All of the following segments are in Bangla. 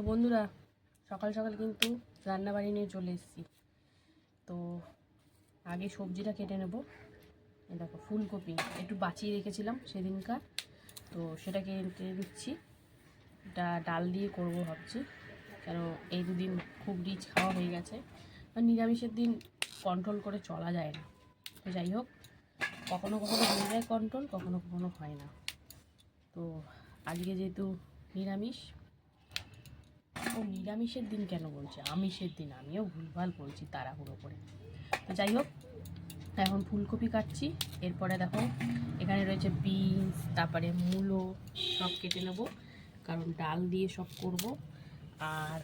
তো বন্ধুরা, সকাল সকাল কিন্তু রান্নাবাড়ি নিয়ে চলে এসেছি। তো আগে সবজিটা কেটে নেব। দেখো, ফুলকপি একটু বাঁচিয়ে রেখেছিলাম সেদিনকার। তো সেটা কেটে দিচ্ছি। এটা ডাল দিয়ে করব ভাবছি। কেন এই দুদিন খুব রিচ খাওয়া হয়ে গেছে। আর নিরামিষের দিন কন্ট্রোল করে চলা যায় না। তো যাই হোক, কখনো কখনো হয়ে যায় কন্ট্রোল কখনো কখনো হয় না। তো আজকে যেহেতু নিরামিষ ও নিরামিষের দিন কেন বলছে? আমিষের দিন, আমিও ভুলভাল বলছি তাড়াহুড়ো করে। তো যাই হোক, এখন ফুলকপি কাটছি, এরপরে দেখো, এখানে রয়েছে বিনস, তারপরে মূলো, সব কেটে নেব, কারণ ডাল দিয়ে সব করব। আর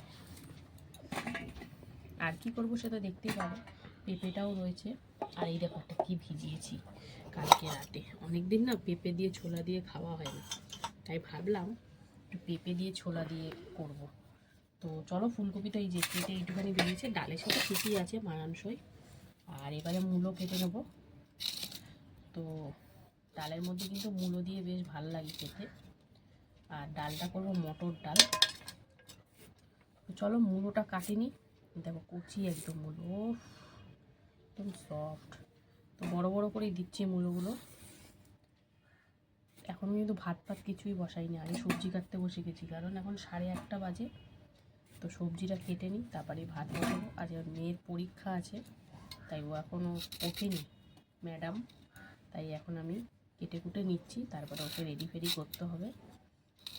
আর কি করব সেটা দেখতেই পাবো, পেঁপেটাও রয়েছে। আর এই দেখো একটা কী ভিজিয়েছি কালকে রাতে। অনেক দিন না পেঁপে দিয়ে ছোলা দিয়ে খাওয়া হয় না তাই ভাবলাম পেঁপে দিয়ে ছোলা দিয়ে করব। তো চলো ফুলকপিটা এই যে কেটে একটুখানি বেরিয়েছে। ডালের সাথে ঠিকই আছে মানানসই। আর এবারে মূলো কেটে নেব। তো ডালের মধ্যে কিন্তু মূলো দিয়ে বেশ ভালো লাগে খেতে। আর ডালটা করব মটর ডাল। তো চলো মূলোটা কাটিনি দেখো কুচি একদম মূলো। একদম সফট তো বড় বড় করেই দিচ্ছি মূলোগুলো। এখন কিন্তু ভাত ফাত কিছুই বসাইনি। আগে সবজি কাটতে বসে গেছি। কারণ এখন সাড়ে আটটা বাজে। তো সবজিটা কেটে নিই তারপরে ভাত বসাবো। আজ মেয়ের পরীক্ষা আছে, তাই ও এখনও ওঠেনি, ম্যাডাম। তাই এখন আমি কেটে কুটে নিচ্ছি, তারপরে ওকে রেডি ফেডি করতে হবে।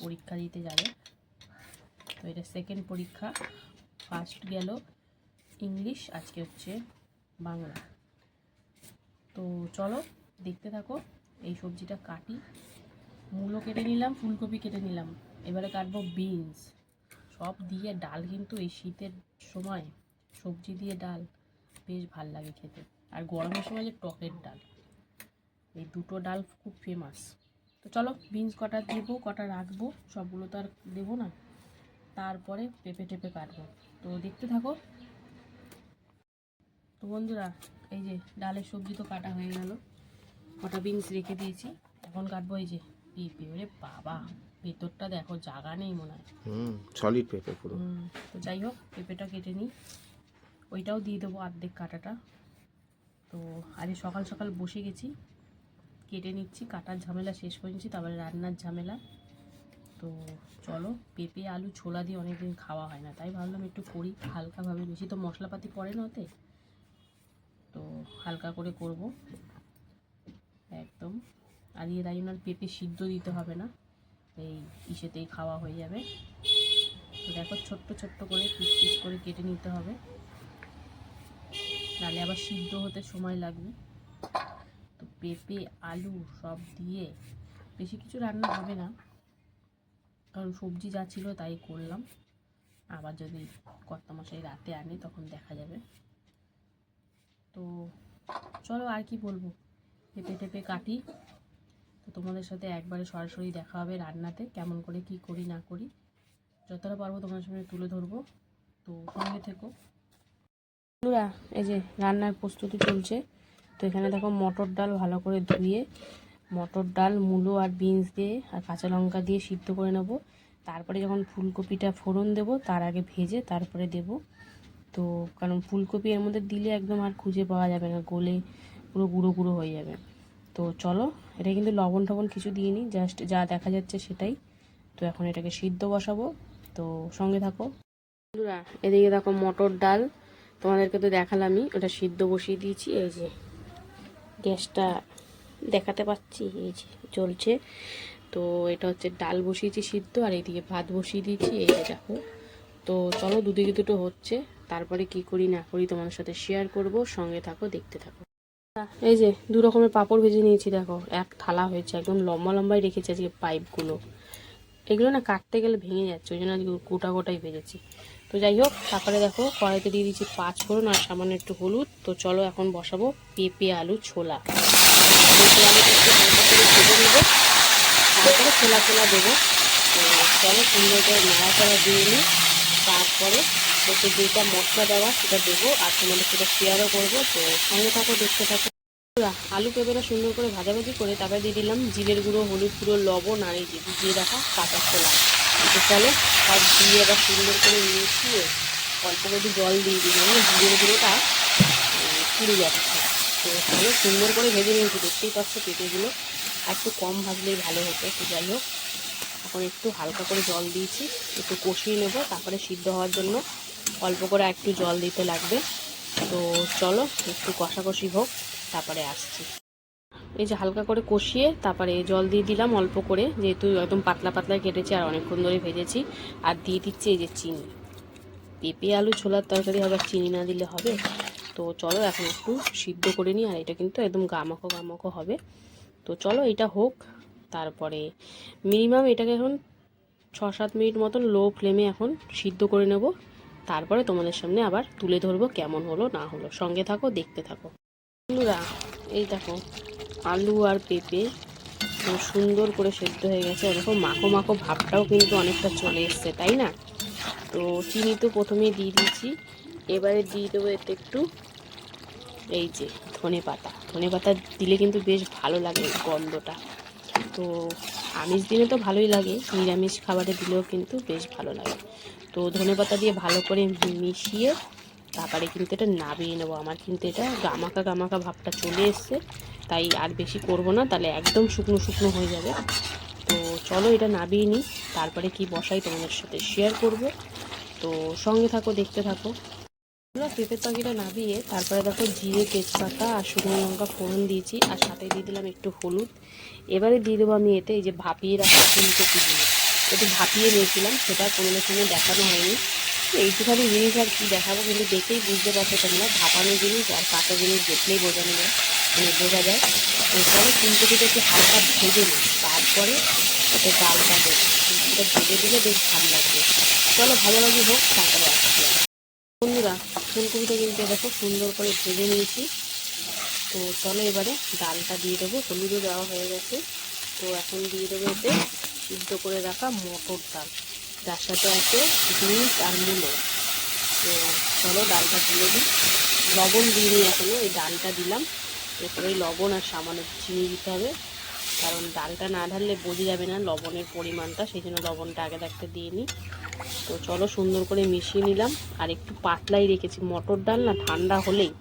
পরীক্ষা দিতে যাবে। তো এটা সেকেন্ড পরীক্ষা। ফার্স্ট গেল ইংলিশ আজকে হচ্ছে বাংলা। তো চলো, দেখতে থাকো, এই সবজিটা কাটি। মূলো কেটে নিলাম, ফুলকপি কেটে নিলাম। এবারে কাটবো বিনস সব দিয়ে ডাল কিন্তু এই শীতের সময় সবজি দিয়ে ডাল বেশ ভালো লাগে খেতে। আর গরমের সময় যে টকের ডাল, এই দুটো ডাল খুব ফেমাস তো চলো বিনস কটা দেবো, কটা রাখব, সবগুলো তো আর দেবো না। তারপরে পেঁপে টেপে কাটবো তো দেখতে থাকো। তো বন্ধুরা, এই যে ডালের সবজি তো কাটা হয়ে গেল। কটা বিনস রেখে দিয়েছি। এখন কাটবো এই যে পেঁপে। ওরে বাবা! ভেতরটা দেখো জাগা নেই মনে হয়। হুম সলিড পেপার পুরো। হুম, তো যাই হোক পেঁপেটা কেটে নিই। ওইটাও দিয়ে দেবো অর্ধেক কাটাটা। তো আজ সকাল সকাল বসে গেছি কেটে নিচ্ছি কাটার ঝামেলা শেষ করে নিচ্ছি তারপরে রান্নার ঝামেলা। তো চলো পেঁপে আলু ছোলা দিয়ে অনেকদিন খাওয়া হয় না তাই ভাবলাম একটু করি হালকাভাবে বেশি তো মশলাপাতি পড়ে না ওতে। তো হালকা করে করব। একদম। আর এর আর পেঁপে সিদ্ধ দিতে হবে না। এই ইসেতেই খাওয়া হয়ে যাবে। তো দেখো, ছোট্ট ছোট্ট করে পিস পিস করে কেটে নিতে হবে। নাহলে আবার সিদ্ধ হতে সময় লাগবে। তো পেঁপে, আলু সব দিয়ে বেশি কিছু রান্না হবে না। কারণ সবজি যা ছিল তাই করলাম। আবার যদি কর্তা মশাই রাতে আনে, তখন দেখা যাবে। তো চলো আর কি বলব? পেঁপে টেপে কাটি। তো তোমাদের সাথে একবারে সরাসরি দেখা হবে রান্নাতে, কেমন করে, কি করি, না করি। যতটা পারব তোমাদের সামনে তুলে ধরবো। তো সঙ্গে থেকো। বন্ধুরা, এই যে রান্নার প্রস্তুতি চলছে। তো এখানে দেখো মটর ডাল ভালো করে ধুয়ে, মটর ডাল, মূলো আর বিনস দিয়ে আর কাঁচা লঙ্কা দিয়ে সিদ্ধ করে নেব। তারপরে যখন ফুলকপিটা ফোড়ন দেব, তার আগে ভেজে তারপরে দেব। তো কারণ ফুলকপি এর মধ্যে দিলে একদম আর খুঁজে পাওয়া যাবে না, গলে পুরো গুঁড়ো গুঁড়ো হয়ে যাবে। তো চলো, এটা কিন্তু লবণ টবণ কিছু দিইনি জাস্ট যা দেখা যাচ্ছে সেটাই। তো এখন এটাকে সিদ্ধ বসাবো। তো সঙ্গে থাকো। বন্ধুরা, এদিকে দেখো মটর ডাল। তোমাদেরকে তো দেখালামই, ওটা সিদ্ধ বসিয়ে দিয়েছি। এই যে গ্যাসটা দেখাতে পাচ্ছি, এই যে চলছে। তো এটা হচ্ছে ডাল বসিয়েছি সিদ্ধ, আর এইদিকে ভাত বসিয়ে দিয়েছি। এই যে দেখো। তো চলো, দুদিকে দুটো হচ্ছে। তারপরে কি করি না করি তোমাদের সাথে শেয়ার করব। সঙ্গে থাকো, দেখতে থাকো। এই যে, দু রকমের পাঁপড় ভেজে নিয়েছি, দেখো। এক থালা হয়েছে, একদম লম্বা লম্বাই রেখেছি আজকে পাইপগুলো। এগুলো না কাটতে গেলে ভেঙে যাচ্ছে, ওই জন্য আজকে গোটা গোটাই ভেজেছি। তো যাই হোক, তারপরে দেখো, কড়াইতে দিয়ে দিচ্ছি পাঁচ ফোড়ন আর সামান্য একটু হলুদ। তো চলো এখন বসাবো পেঁপে আলু ছোলা। পেঁপে নেব। তারপরে ছোলা ছোলা দেবো। তো চলো সুন্দর করে নাড়াচাড়া দিয়ে নিই। তারপরে ওতে যেটা মশলা দেওয়া সেটা দেবো আর তোমাদের সেটা শেয়ারও করব। তো সঙ্গে থাকো, দেখতে থাকো। আলু পেঁপেটা সুন্দর করে ভাজাভাজি করে তারপরে দিয়ে দিলাম জিরের গুঁড়ো, হলুদ গুঁড়ো, লবণ আর এই যে ভিজিয়ে রাখা কাঁচা ছোলা। তো চলো, সব দিয়ে এবার সুন্দর করে মিশিয়ে অল্প একটু জল দিয়ে দিই মানে জিরে গুঁড়োটা পুড়ে যাচ্ছে তো চলো, সুন্দর করে ভেজে নিয়েছি। দেখতেই পাচ্ছ পেঁপেগুলো। একটু কম ভাজলেই ভালো হতো, তো যাই হোক। এখন একটু হালকা করে জল দিয়েছি, একটু কষিয়ে নেব, তারপরে সিদ্ধ হওয়ার জন্য অল্প করে একটু জল দিতে লাগবে। তো চলো, একটু কষাকষি হোক, তারপরে আসছি। এই যে হালকা করে কষিয়ে তারপরে জল দিয়ে দিলাম অল্প করে, যেহেতু একদম পাতলা পাতলা কেটেছি আর অনেকক্ষণ ধরে ভেজেছি। আর দিয়ে দিচ্ছি এই যে চিনি। পেঁপে, আলু, ছোলার তরকারি আবার চিনি না দিলে হবে। তো চলো এখন একটু সিদ্ধ করে নিই, আর এটা কিন্তু একদম গামাখো গামাখো হবে। তো চলো এটা হোক, তারপরে মিনিমাম এটাকে এখন ছ সাত মিনিট মতন লো ফ্লেমে এখন সিদ্ধ করে নেব। তারপরে তোমাদের সামনে আবার তুলে ধরবো কেমন হলো, না হলো। সঙ্গে থাকো, দেখতে থাকো। বন্ধুরা, এই দেখো, আলু আর পেঁপে সুন্দর করে সেদ্ধ হয়ে গেছে। দেখো, মাখো মাখো ভাবটাও কিন্তু অনেকটা চলে এসছে, তাই না? তো চিনি তো প্রথমেই দিয়ে দিয়েছি। এবারে দিয়ে দেবো এতে একটু, এই যে ধনে পাতা। ধনে পাতা দিলে কিন্তু বেশ ভালো লাগে গন্ধটা। তো আমিষ দিনে তো ভালোই লাগে, নিরামিষ খাবারে দিলেও কিন্তু বেশ ভালো লাগে। তো ধনে পাতা দিয়ে ভালো করে মিশিয়ে তারপরে কিন্তু এটা নাবিয়ে নেব। আমার কিন্তু এটা গামাকা গামাকা ভাবটা চলে এসছে, তাই আর বেশি করব না, তাহলে একদম শুকনো শুকনো হয়ে যাবে। তো চলো এটা নাবিয়ে নিই, তারপরে কি বসাই তোমাদের সাথে শেয়ার করব। তো সঙ্গে থাকো, দেখতে থাকো। আমরা পেঁপের পাখিটা নাবিয়ে, তারপরে দেখো জিরে, তেজপাতা আর শুকনো লঙ্কা ফোড়ন দিয়েছি, আর সাথে দিয়ে দিলাম একটু হলুদ। এবারে দিয়ে দেবো আমি এতে, এই যে ভাপিয়ে রাখা ফুলকপিগুলো। একটু ভাপিয়ে নিয়েছিলাম, সেটা তোমাদের সঙ্গে দেখানো হয়নি। এইটুখানি জিনিস আর কি দেখাবো কিন্তু দেখেই বুঝতে পারছ তোমরা, ভাপানো জিনিস আর কাঁচা জিনিস দেখলেই বোঝানো যায় মানে বোঝা যায়। এরপরে ফুলকপিটা একটু হালকা ভেজে নিই, তারপরে ওতে ডালটা দেবো। ফুলকপিটা ভেজে দিলে বেশ ভালো লাগবে। চলো ভালো ভালোভাবে হোক, তারপরে আসছি। বন্ধুরা, ফুলকপিটা কিন্তু দেখো সুন্দর করে ভেজে নিয়েছি। তো চলো এবারে ডালটা দিয়ে দেবো, হলুদও দেওয়া হয়ে গেছে। তো এখন দিয়ে দেবো এতে সিদ্ধ করে রাখা মটর ডাল। যার সাথে আছে বিনস আর মূলো। তো চলো ডালটা তুলে দিই। লবণ দিইনি এখনও এই ডালটা দিলাম। এরপরে লবণ আর সামান্য চিনি দিতে হবে। কারণ ডালটা না ঢাললে বোঝা যাবে না লবণের পরিমাণটা, সেই জন্য লবণটা আগে থাকতে দিয়ে নিই। তো চলো সুন্দর করে মিশিয়ে নিলাম। আর একটু পাতলাই রেখেছি। মটর ডাল না ঠান্ডা হলেই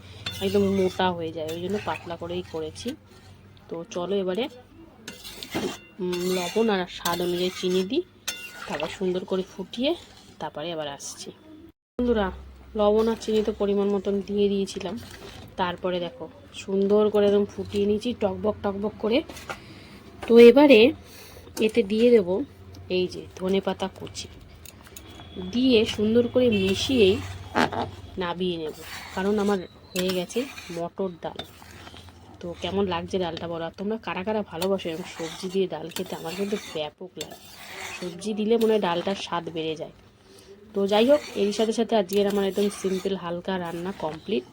একদম মোটা হয়ে যায়। ওই জন্য পাতলা করেই করেছি। তো চলো এবারে লবণ আর স্বাদ অনুযায়ী চিনি দিই, তারপর সুন্দর করে ফুটিয়ে তারপরে আবার আসছি। বন্ধুরা, লবণ আর চিনি তো পরিমাণ মতন দিয়ে দিয়েছিলাম। তারপরে দেখো, সুন্দর করে একদম ফুটিয়ে নিয়েছি, টকবক টকবক করে। তো এবারে এতে দিয়ে দেব এই যে ধনে পাতা কুচি। দিয়ে সুন্দর করে মিশিয়েই নাবিয়ে নেব, কারণ আমার হয়ে গেছে মটর ডাল। তো কেমন লাগছে ডালটা বলো? আর তোমরা কারা কারা ভালোবাসো এবং সবজি দিয়ে ডাল খেতে? আমার কিন্তু ব্যাপক লাগে। সবজি দিলে মনে হয় ডালটার স্বাদ বেড়ে যায়। তো যাই হোক এর সাথে সাথে আজকের আমার একদম সিম্পল হালকা রান্না কমপ্লিট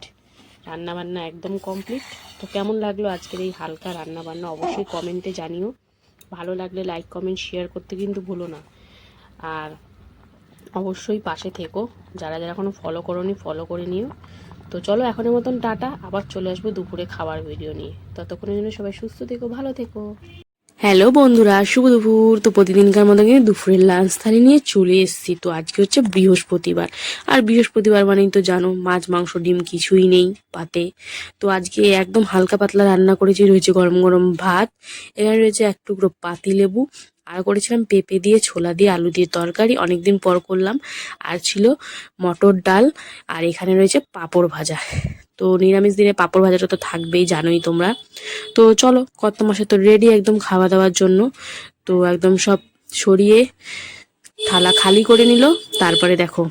রান্না বান্না একদম কমপ্লিট তো কেমন লাগল আজকের এই হালকা রান্না বান্না অবশ্যই কমেন্টে জানিও। ভালো লাগলে লাইক কমেন্ট শেয়ার করতে কিন্তু ভুলো না। আর অবশ্যই পাশে থেকো। যারা যারা এখনও ফলো করোনি ফলো করে নিও। তো চলো এখনের মতন টাটা, আবার চলে আসব দুপুরে খাবার ভিডিও নিয়ে। ততক্ষণের জন্য সবাই সুস্থ থেকো, ভালো থেকো। হ্যালো বন্ধুরা, শুভ দুপুর। তো প্রতিদিনকার মতো কিন্তু দুপুরের লাঞ্চ থালি নিয়ে চলে এসেছি। তো আজকে হচ্ছে বৃহস্পতিবার। আর বৃহস্পতিবার মানেই তো জানো, মাছ, মাংস, ডিম কিছুই নেই পাতে। তো আজকে একদম হালকা পাতলা রান্না করেছি, রয়েছে গরম গরম ভাত। এখানে রয়েছে এক টুকরো পাতি লেবু আর করেছিলাম পেঁপে দিয়ে, ছোলা দিয়ে, আলু দিয়ে তরকারি। অনেকদিন পর করলাম। আর ছিল মটর ডাল আর এখানে রয়েছে পাঁপড় ভাজা। তো নিরামিষ দিনে পাঁপড় ভাজাটা তো থাকবেই, জানোই তোমরা। তো চলো কত মাসে তো রেডি একদম খাওয়া দাওয়ার জন্য। তো একদম সব সরিয়ে থালা খালি করে নিল। তারপরে দেখো,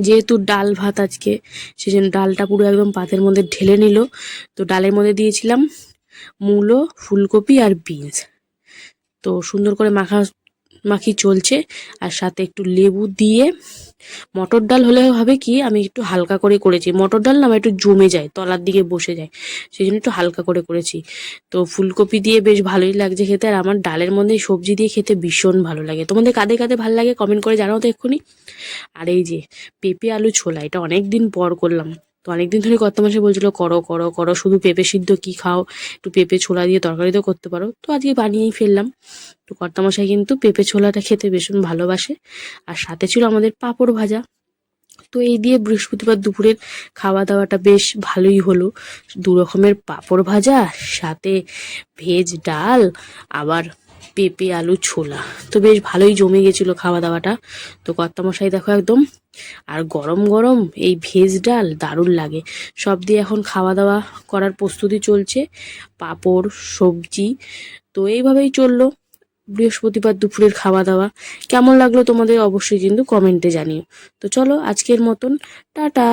যেহেতু ডাল ভাত আজকে, সেজন্য ডালটা পুরো একদম পাতের মধ্যে ঢেলে নিল। তো ডালের মধ্যে দিয়েছিলাম মূলো, ফুলকপি আর বিনস। তো সুন্দর করে মাখা, মাখি চলছে। আর সাথে একটু লেবু দিয়ে মটর ডাল হলে হবে কি, আমি একটু হালকা করে করেছি। মটর ডাল না একটু জমে যায়, তলার দিকে বসে যায়। সেই জন্য একটু হালকা করে করেছি। তো ফুলকপি দিয়ে বেশ ভালোই লাগছে খেতে, আর আমার ডালের মধ্যে সবজি দিয়ে খেতে ভীষণ ভালো লাগে। তোমাদের কাদের কাদের ভালো লাগে কমেন্ট করে জানাও তো এক্ষুনি। আর এই যে পেঁপে আলু ছোলা, এটা অনেক দিন পর করলাম। তো অনেকদিন ধরে কর্তা মাসে বলছিল, করো করো করো, শুধু পেঁপে সিদ্ধ কি খাও? একটু পেঁপে ছোলা দিয়ে তরকারি তো করতে পারো। তো আজকে বানিয়েই ফেললাম। তো কর্তামশাই কিন্তু পেঁপে ছোলাটা খেতে ভীষণ ভালোবাসে। আর সাথে ছিল আমাদের পাঁপড় ভাজা। তো এই দিয়ে বৃহস্পতিবার দুপুরের খাওয়া দাওয়াটা বেশ ভালোই হলো। দু রকমের পাঁপড় ভাজা, সাথে ভেজ ডাল, আবার পেঁপে, আলু, ছোলা। তো বেশ ভালোই জমে গেছিল খাওয়া দাওয়াটা তো কর্তামশাই দেখো একদম, আর গরম গরম এই ভেজ ডাল দারুণ লাগে। সব দিয়ে এখন খাওয়া দাওয়া করার প্রস্তুতি চলছে, পাঁপড়, সবজি। তো এইভাবেই চলল বৃহস্পতিবার দুপুরের খাওয়া দাওয়া কেমন লাগল তোমাদের অবশ্যই কিন্তু কমেন্টে জানিও। তো চলো আজকের মতন, টাটা।